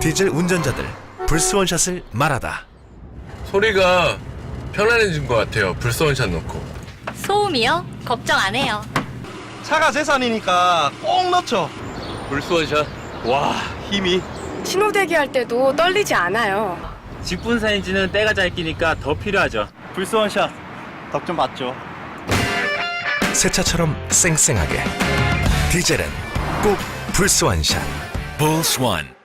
디젤 운전자들 불스원샷을 말하다. 소리가 편안해진 것 같아요. 불소원샷 넣고. 소음이요? 걱정 안 해요. 차가 재산이니까 꼭 넣죠. 불소원샷. 와, 힘이. 신호 대기 할 때도 떨리지 않아요. 직분 사인지는 때가 잘 끼니까 더 필요하죠. 불소원샷 덕좀 받죠. 새 차처럼 쌩쌩하게. 디젤은 꼭 불스원샷. 불스원.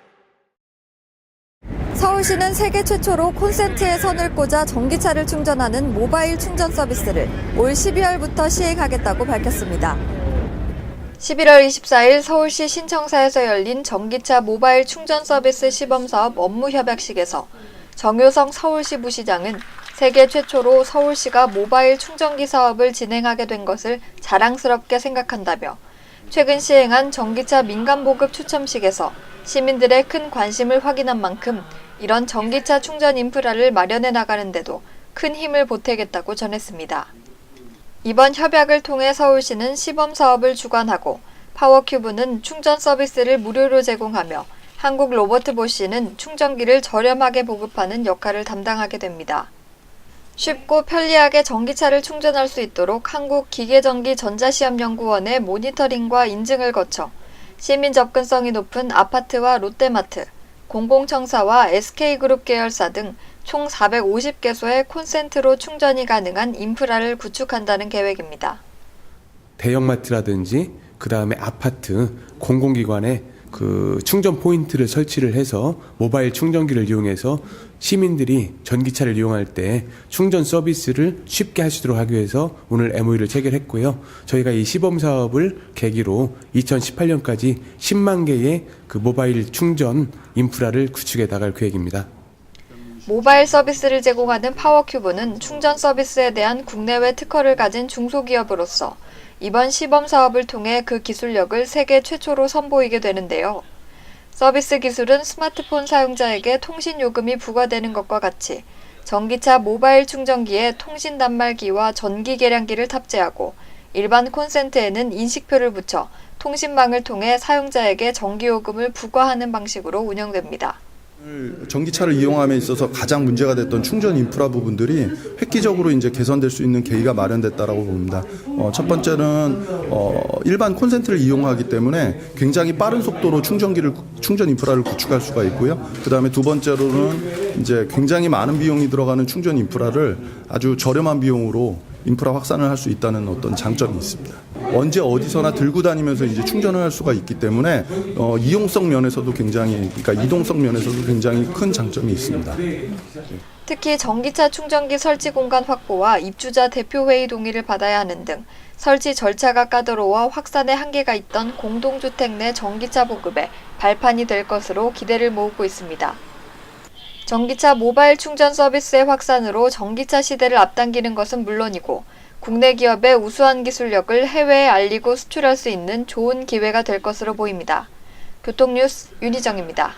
서울시는 세계 최초로 콘센트에 선을 꽂아 전기차를 충전하는 모바일 충전 서비스를 올 12월부터 시행하겠다고 밝혔습니다. 11월 24일 서울시 신청사에서 열린 전기차 모바일 충전 서비스 시범사업 업무 협약식에서 정효성 서울시 부시장은 세계 최초로 서울시가 모바일 충전기 사업을 진행하게 된 것을 자랑스럽게 생각한다며 최근 시행한 전기차 민간 보급 추첨식에서 시민들의 큰 관심을 확인한 만큼 이런 전기차 충전 인프라를 마련해 나가는데도 큰 힘을 보태겠다고 전했습니다. 이번 협약을 통해 서울시는 시범 사업을 주관하고 파워큐브는 충전 서비스를 무료로 제공하며 한국 로버트 보시는 충전기를 저렴하게 보급하는 역할을 담당하게 됩니다. 쉽고 편리하게 전기차를 충전할 수 있도록 한국기계전기 전자시험연구원의 모니터링과 인증을 거쳐 시민 접근성이 높은 아파트와 롯데마트, 공공청사와 SK그룹 계열사 등 총 450개소의 콘센트로 충전이 가능한 인프라를 구축한다는 계획입니다. 대형마트라든지 그 다음에 아파트 공공기관에 그 충전 포인트를 설치를 해서 모바일 충전기를 이용해서 시민들이 전기차를 이용할 때 충전 서비스를 쉽게 있도록 하기 위해서 오늘 MOU를 체결했고요. 저희가 이 시범 사업을 계기로 2018년까지 10만 개의 그 모바일 충전 인프라를 구축해 나갈 계획입니다. 모바일 서비스를 제공하는 파워큐브는 충전 서비스에 대한 국내외 특허를 가진 중소기업으로서 이번 시범 사업을 통해 그 기술력을 세계 최초로 선보이게 되는데요. 서비스 기술은 스마트폰 사용자에게 통신 요금이 부과되는 것과 같이 전기차 모바일 충전기에 통신 단말기와 전기 계량기를 탑재하고 일반 콘센트에는 인식표를 붙여 통신망을 통해 사용자에게 전기요금을 부과하는 방식으로 운영됩니다. 전기차를 이용함에 있어서 가장 문제가 됐던 충전 인프라 부분들이 획기적으로 이제 개선될 수 있는 계기가 마련됐다라고 봅니다. 어, 첫 번째는 어, 일반 콘센트를 이용하기 때문에 굉장히 빠른 속도로 충전기를 충전 인프라를 구축할 수가 있고요. 그 다음에 두 번째로는 이제 굉장히 많은 비용이 들어가는 충전 인프라를 아주 저렴한 비용으로 인프라 확산을 할 수 있다는 어떤 장점이 있습니다. 언제 어디서나 들고 다니면서 이제 충전을 할 수가 있기 때문에 어, 이용성 면에서도 굉장히 그러니까 이동성 면에서도 굉장히 큰 장점이 있습니다. 특히 전기차 충전기 설치 공간 확보와 입주자 대표회의 동의를 받아야 하는 등 설치 절차가 까다로워 확산에 한계가 있던 공동주택 내 전기차 보급에 발판이 될 것으로 기대를 모으고 있습니다. 전기차 모바일 충전 서비스의 확산으로 전기차 시대를 앞당기는 것은 물론이고 국내 기업의 우수한 기술력을 해외에 알리고 수출할 수 있는 좋은 기회가 될 것으로 보입니다. 교통뉴스 윤희정입니다.